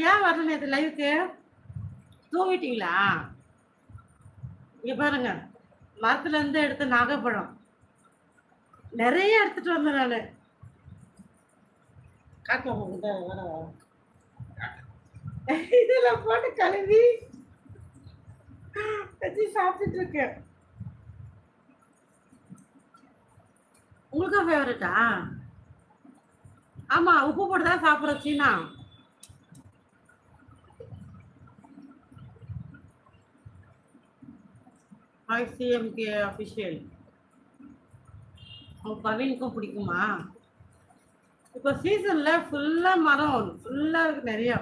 ஏன் வரணும் நேற்று லைவுக்கு தூங்கிட்டீங்களா? இங்க பாருங்க. மரத்துல இருந்து எடுத்த நாகப்பழம். நிறைய எடுத்துட்டு வந்தேன் நானு. காட்டுவோம் போட்டு கழுவி. வச்சு சாப்பிட்டுட்டு இருக்கேன். உங்களுக்கும் ஃபேவரட்டா ஆமா உப்பு போட்டு தான் சாப்பிட்ற சீனா. ஹாய் சிஎம்கே அஃபிஷியல் உங்க பவீனுக்கும் பிடிக்குமா? இப்போ சீசனில் ஃபுல்லாக மரம் ஃபுல்லாக இருக்குது நிறையா.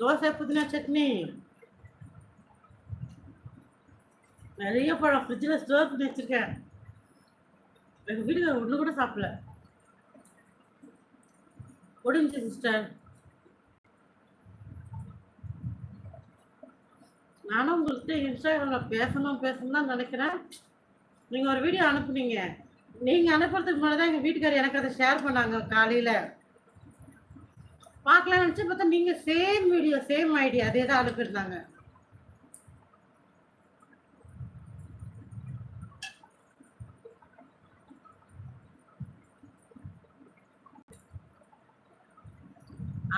தோசை புதினா சட்னி. நிறைய பழம். ஃப்ரிட்ஜில் ஸ்டோர் பண்ணி வச்சுருக்கேன். எங்கள் வீட்டுக்கு ஒன்று கூட சாப்பிடல. முடிஞ்சு சிஸ்டர் நானும் உங்கள்கிட்ட இன்ஸ்டாகிராமில் பேசணும் பேசணும் தான் நினைக்கிறேன். நீங்கள் ஒரு வீடியோ அனுப்புனீங்க. நீங்கள் அனுப்புறதுக்கு முன்னாடி தான் எங்கள் வீட்டுக்காரர் எனக்கு அதை ஷேர் பண்ணாங்க காலையில். பார்க்கலாம்னு நினச்சி பார்த்தா நீங்கள் சேம் வீடியோ சேம் ஐடியா அதே தான் அனுப்பியிருந்தாங்க.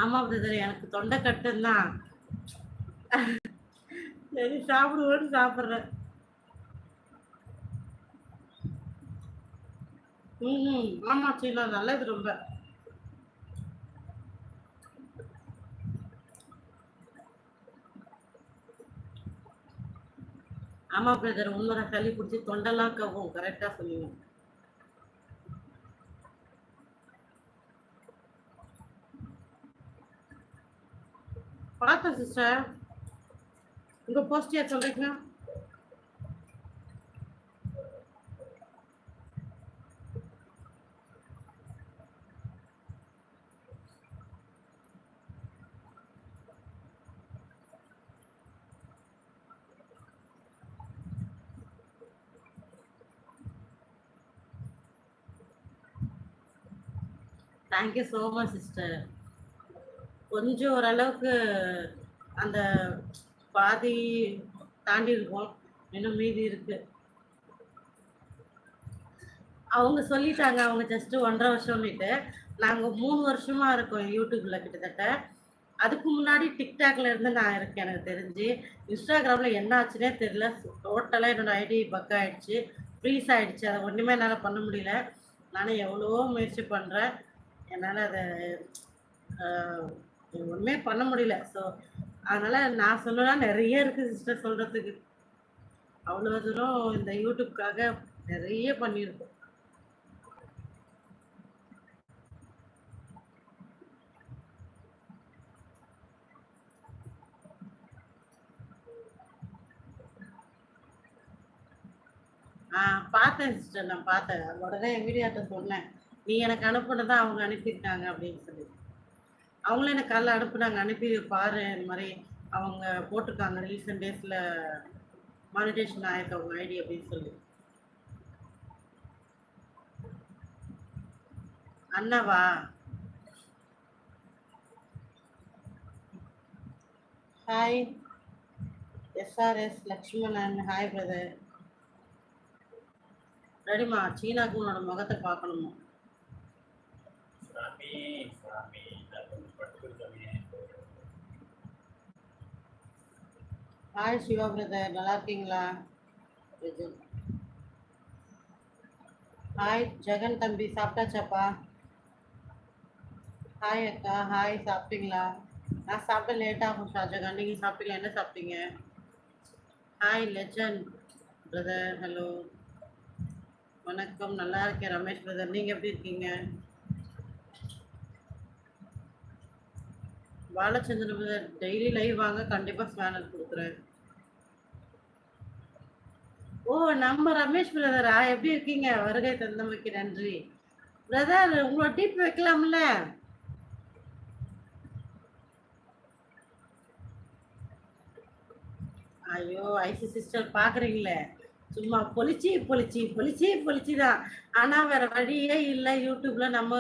ஆமா பிரதர் எனக்கு தொண்டை கட்டுந்தான் சரி சாப்பிடுவோன்னு சாப்பிட்றேன். ம் ஆமா சீலா நல்லது ரொம்ப. ஆமா பிரதர் உண்மரை சளி பிடிச்சி தொண்டெல்லாம் கவும் கரெக்டா சொல்லுவோம் பார்த்தேன் சிஸ்டர் உங்க போஸ்ட் யார் சொல்றீங்க தேங்க்யூ ஸோ மச் சிஸ்டர் கொஞ்சம் ஓரளவுக்கு அந்த பாதி தாண்டி இருக்கோம் இன்னும் மீதி இருக்கு. அவங்க சொல்லிட்டாங்க அவங்க ஜஸ்ட் ஒன்றரை வருஷம்னுட்டு. நாங்கள் மூணு வருஷமா இருக்கோம் யூடியூப்ல கிட்டத்தட்ட. அதுக்கு முன்னாடி டிக்டாக்ல இருந்து நான் இருக்கேன் எனக்கு தெரிஞ்சு. இன்ஸ்டாகிராம்ல என்ன ஆச்சுன்னே தெரியல. டோட்டலாக என்னோட ஐடி பக் ஆயிடுச்சு. ஃப்ரீஸ் ஆயிடுச்சு. அதை ஒன்றுமே என்னால் பண்ண முடியல. நானும் எவ்வளோ முயற்சி பண்ணுறேன் என்னால் அதை ஒன்றுமே பண்ண முடியல. ஸோ அதனால நான் சொல்லலாம் நிறைய இருக்கு சிஸ்டர் சொல்றதுக்கு. அவ்வளோ தூரம் இந்த யூடியூப்காக நிறைய பண்ணியிருக்கோம். ஆ பார்த்தேன் சிஸ்டர் நான் பார்த்தேன். உடனே என் வீடியோட்ட சொன்னேன். நீ எனக்கு அனுப்புனதான் அவங்க அனுப்பியிருக்காங்க அப்படின்னு சொல்லி. அவங்களும் எனக்கு காலைல அனுப்புனாங்க. அனுப்பி பாரு இந்த மாதிரி அவங்க போட்டிருக்காங்க. ரீசெண்ட் டேஸில் மானிட்டேஷன் ஆயிருக்கு. அவங்க ஐடி அப்படின்னு சொல்லி. அண்ணாவா? Hi SRS Lakshmanan. Hi brother ரெடிமா சீனாக்கு உன்னோட முகத்தை பார்க்கணுமா? சாமி சாமி நான் கொஞ்சம் படுத்துக்கிற சாமி ஹாய் சிவா பிரதர் நல்லா இருக்கீங்களா. ஹாய் ஜெகன் தம்பி சாப்பிட்டாச்சாப்பா? ஹாய் அக்கா ஹாய் சாப்பிட்டீங்களா? நான் சாப்பிட்ட லேட் ஆகும் ஷாஜகான் நீங்கள் சாப்பிட்டீங்களா? என்ன சாப்பிட்டீங்க? ஹாய் லெஜன் பிரதர் ஹலோ வணக்கம் நல்லா இருக்கேன் ரமேஷ் பிரதர் நீங்கள் எப்படி இருக்கீங்க? பாலச்சந்திரன் பிரதர் டெய்லி லைவ் வாங்க கண்டிப்பாக ஸ்பேனர் கொடுக்குறேன். ஓ நம்ம ரமேஷ் பிரதரா எப்படி இருக்கீங்க? வருகை தந்தமைக்கு நன்றி. பிரதர் உங்களோட டீப் வைக்கலாம்ல? ஐயோ ஐசி சிஸ்டர் பாக்குறீங்களே. சும்மா பொலிச்சி பொலிச்சி பொலிச்சி பொலிச்சி தான் ஆனா வேற வழியே இல்லை யூடியூப்ல நம்ம